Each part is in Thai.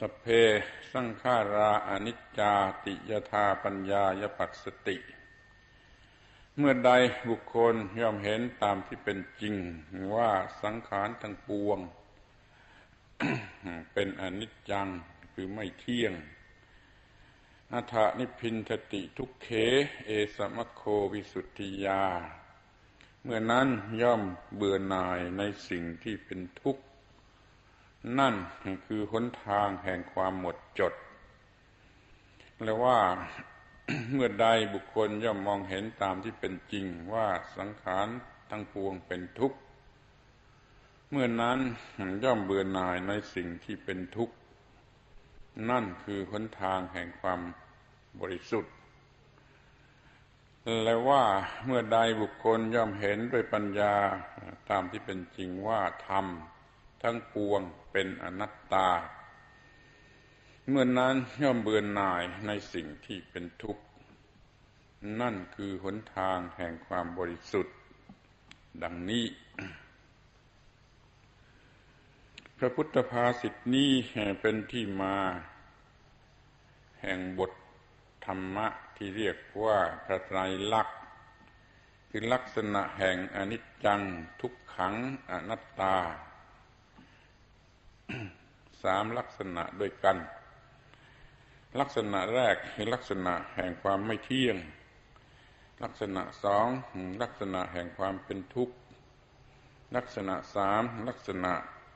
สเพสังขาราอนิจจาติยธาปัญญายปัสสติ เมื่อใดบุคคลย่อมเห็นตามที่เป็นจริงว่าสังขารทั้งปวง เป็นอนิจจังคือไม่เที่ยงอัฏนิพินทติทุกเข เอสมะโควิสุทธิยา เมื่อนั้นย่อมเบื่อหน่ายในสิ่งที่เป็นทุกข์ นั่นคือหนทางแห่งความหมดจด และว่าเมื่อใดบุคคลย่อมมองเห็นตามที่เป็นจริงว่าสังขารทั้งปวงเป็นทุกข์ เมื่อนั้นย่อมเบื่อหน่ายในสิ่งที่เป็นทุกข์ นั่นคือหนทางแห่งความบริสุทธิ์ และว่าเมื่อใดบุคคลย่อมเห็นด้วยปัญญาตามที่เป็นจริงว่าธรรม ทั้งปวงเป็นอนัตตา เมื่อนนั้นย่อมเบื่อหน่ายในสิ่งที่เป็นทุกข์ นั่นคือหนทางแห่งความบริสุทธิ์ ดังนี้ พระพุทธภาษิตนี้เป็นที่มา แห่งบทธรรมะที่เรียกว่าพระไตรลักษณ์คือลักษณะแห่งอนิจจังทุกขังอนัตตา สามลักษณะด้วยกัน ลักษณะแรกคือลักษณะแห่งความไม่เที่ยง ลักษณะสองลักษณะแห่งความเป็นทุกข์ ลักษณะสามลักษณะ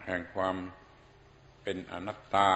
แห่งความเป็นอนัตตา